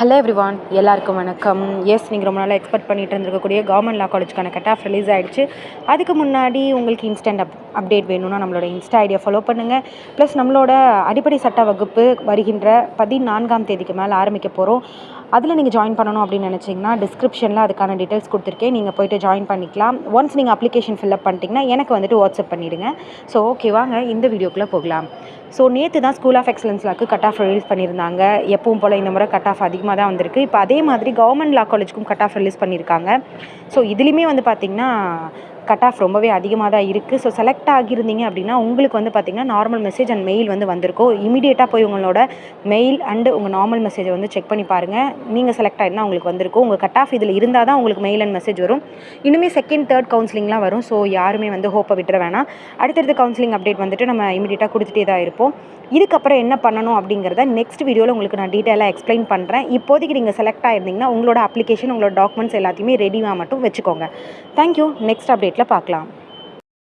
Hello everyone எல்லாருக்கும் வணக்கம். S நீங்கள் ரொம்ப நாளாக எக்ஸ்பெக்ட் பண்ணிகிட்டு இருந்திருக்கக்கூடிய கவர்மெண்ட் லா காலேஜ்க்கான கட் ஆஃப் ரிலீஸ் ஆகிடுச்சு அதுக்கு முன்னாடி உங்களுக்கு இன்ஸ்டன்ட் அப் அப்டேட் வேணும்னா நம்மளோட இன்ஸ்டா ஐடியா ஃபாலோ பண்ணுங்கள் ப்ளஸ் நம்மளோட அடிப்படை சட்ட வகுப்பு வருகின்ற பதினான்காம் தேதிக்கு மேலே ஆரம்பிக்க போகிறோம் அதில் நீங்கள் ஜாயின் பண்ணணும் அப்படின்னு நினச்சிங்கன்னா டிஸ்கிரிப்ஷனில் அதுக்கான டீட்டெயில்ஸ் கொடுத்துருக்கேன். நீங்கள் போய்ட்டு ஜாயின் பண்ணிக்கலாம். ஒன்ஸ் நீங்கள் அப்ளிகேஷன் ஃபில்அப் பண்ணிட்டீங்கன்னா எனக்கு வந்துட்டு வாட்ஸ்அப் பண்ணிவிடுங்க ஸோ ஓகே வாங்க இந்த வீடியோக்குள்ளே போகலாம். ஸோ நேற்று தான் ஸ்கூல் ஆஃப் எக்ஸலன்ஸ் லாக்கு கட் ஆஃப் ரிலீஸ் பண்ணியிருந்தாங்க. எப்பவும் போல் இந்த முறை கட் ஆஃப் அதிகமாக தான் வந்திருக்கு. இப்போ அதே மாதிரி கவர்மெண்ட் லா காலேஜுக்கும் கட் ஆஃப் ரிலீஸ் பண்ணியிருக்காங்க. ஸோ இதுலேயுமே வந்து பார்த்திங்கன்னா கட் ஆஃப் ரொம்பவே அதிகமாக தான் இருக்குது ஸோ செலக்ட் ஆகியிருந்தீங்க அப்படின்னா உங்களுக்கு வந்து பார்த்திங்கன்னா நார்மல் மெசேஜ் அண்ட் மெயில் வந்து வந்திருக்கும். இமீடியட்டாக போய் உங்களோட மெயில் அண்டு உங்கள் நார்மல் மெசேஜை வந்து செக் பண்ணி பாருங்கள் நீங்கள் செலக்ட் ஆகிருந்தால் உங்களுக்கு வந்திருக்கும். உங்கள் கட் ஆஃப் இதில் இருந்தால் தான் உங்களுக்கு மெயில் அண்ட் மெசேஜ் வரும். இன்னுமே செகண்ட் தேர்ட் கவுன்சிலிங்லாம் வரும். ஸோ யாருமே வந்து ஹோப்பை விட்டுற வேணாம். அடுத்தடுத்த கவுன்சிலிங் அப்டேட் வந்துட்டு நம்ம இமீடியட்டாக கொடுத்துட்டே தான் இருப்போம். இதுக்கப்புறம் என்ன பண்ணணும் அப்படிங்கிறத நெக்ஸ்ட் வீடியோவில் உங்களுக்கு நான் டீட்டெயிலாக எக்ஸ்பிளைன் பண்ணுறேன் இப்போதைக்கு நீங்கள் செலக்ட் ஆயிருந்தீங்கன்னா உங்களோட அப்ளிகேஷன் உங்களோட டாக்குமெண்ட்ஸ் எல்லாத்தையுமே ரெடியாக மட்டும் வச்சுக்கோங்க. தேங்க்யூ நெக்ஸ்ட் அப்டேட் அப்டேட்டில் பார்க்கலாம்.